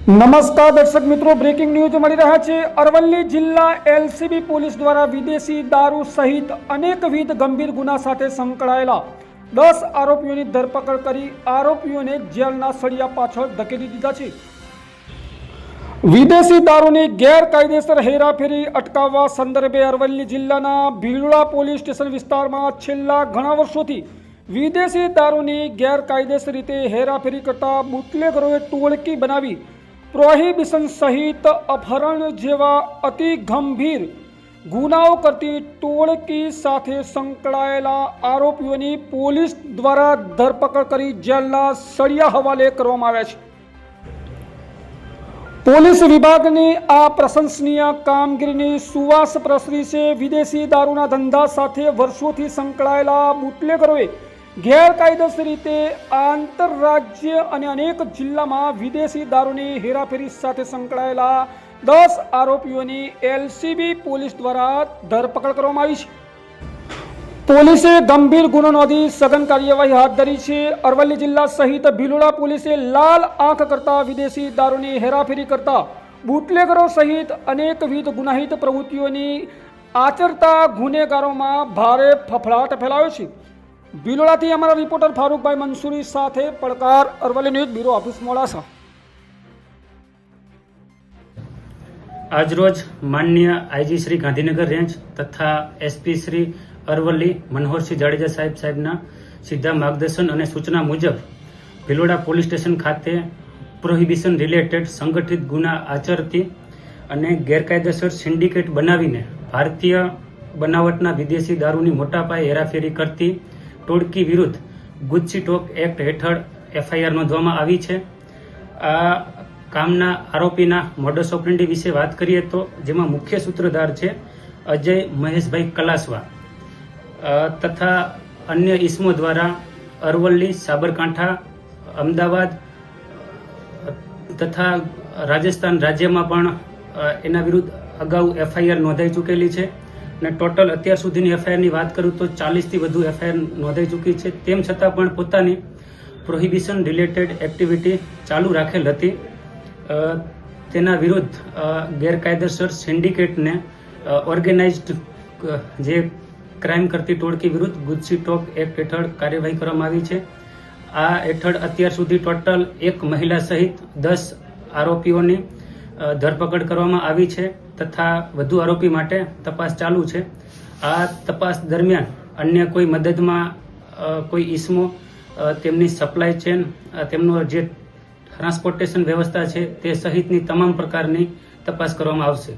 નમસ્કાર દર્શક મિત્રો બ્રેકિંગ ન્યૂઝ મળી રહ્યા છે. અરવલ્લી જિલ્લા એલસીબી પોલીસ દ્વારા વિદેશી દારૂ સહિત અનેકવિધ ગંભીર ગુના સાથે સંકળાયેલા દસ આરોપીઓની ધરપકડ કરી આરોપીઓને જેલના સળિયા પાછળ ધકેલી દીધા છે. વિદેશી દારૂની ગેરકાયદેસર હેરાફેરી અટકાવવા સંદર્ભે અરવલ્લી જિલ્લાના ભીલોડા પોલીસ સ્ટેશન વિસ્તારમાં છેલ્લા ઘણા વર્ષોથી વિદેશી દારૂની ગેરકાયદેસર રીતે હેરાફેરી કરતા બુટલેગરોએ ટોળકી બનાવી પ્રોહિબિશન સહિત અપહરણ જેવા અતિ ગંભીર ગુનાઓ કરતી ટોળકી સાથે સંકળાયેલા આરોપીઓની પોલીસ દ્વારા ધરપકડ કરી જેલના સળિયા હવાલે કરવામાં આવ્યા છે. પોલીસ વિભાગની આ પ્રશંસનીય કામગીરીની સુવાસ પ્રસરી છે. વિદેશી દારૂના ધંધા સાથે વર્ષોથી સંકળાયેલા બુટલેગરોએ ગેરકાયદેસર રીતે આંતરરાજ્ય અને અનેક જિલ્લામાં વિદેશી દારૂની હેરાફેરી સાથે સંકળાયેલા દસ આરોપીઓની એલસીબી પોલીસ દ્વારા ધરપકડ કરવામાં આવી છે. પોલીસે ગંભીર ગુનો નોંધી સઘન કાર્યવાહી હાથ ધરી છે. અરવલ્લી જિલ્લા સહિત ભીલોડા પોલીસે લાલ આંખ કરતા વિદેશી દારૂની હેરાફેરી કરતા બુટલેગરો સહિત અનેકવિધ ગુનાહિત પ્રવૃત્તિઓની આચરતા ગુનેગારોમાં ભારે ફફડાટ ફેલાયો છે. ભીલોડાથી અમારા રિપોર્ટર ફારૂકભાઈ મંસૂરી સાથે પડકાર Aravalli news bureau office Modasa. આજરોજ માન્ય આઈજી શ્રી ગાંધીનગર રેન્જ તથા એસપી શ્રી અરવલ્લી મનોહરસિંહ જાડેજા સાહેબ સાહેબના સીધા માર્ગદર્શન અને સૂચના મુજબ ભિલોડા પોલીસ સ્ટેશન ખાતે પ્રોહિબિશન રિલેટેડ સંગઠિત ગુના આચરતી અને ગેરકાયદેસર સિન્ડિકેટ બનાવીને ભારતીય બનાવટના વિદેશી દારૂની મોટા પાયે હેરાફેરી કરતી ટોળકી વિરુદ્ધ ગુજસી ટોક એક્ટ હેઠળ એફઆઈઆર નોંધવામાં આવી છે. આ કામના આરોપીના મોડસ ઓપરેન્ડી વિશે વાત કરીએ તો જેમાં મુખ્ય સૂત્રધાર છે અજય મહેશભાઈ કલાસવા તથા અન્ય ઇસમો દ્વારા અરવલ્લી, સાબરકાંઠા, અમદાવાદ તથા રાજસ્થાન રાજ્યમાં પણ એના વિરુદ્ધ અગાઉ એફઆઈઆર નોંધાઈ ચૂકેલી છે. અને ટોટલ અત્યાર સુધીની એફઆઈઆરની વાત કરું તો ચાલીસથી વધુ એફઆઈઆર નોંધાઈ ચૂકી છે. તેમ છતાં પણ પોતાની પ્રોહિબિશન રિલેટેડ એક્ટિવિટી ચાલુ રાખેલ હતી. તેના વિરુદ્ધ ગેરકાયદેસર સિન્ડિકેટને ઓર્ગેનાઇઝડ જે ક્રાઇમ કરતી ટોળકી વિરુદ્ધ ગુજસી ટોક એક્ટ હેઠળ કાર્યવાહી કરવામાં આવી છે. આ હેઠળ અત્યાર સુધી ટોટલ એક મહિલા સહિત દસ આરોપીઓની ધરપકડ કરવામાં આવી છે તથા વધુ આરોપી માટે તપાસ ચાલુ છે. આ તપાસ દરમિયાન અન્ય કોઈ મદદમાં કોઈ ઈસમો તેમની સપ્લાય ચેન તેમનો જે ટ્રાન્સપોર્ટેશન વ્યવસ્થા છે તે સહિતની તમામ પ્રકારની તપાસ કરવામાં આવશે.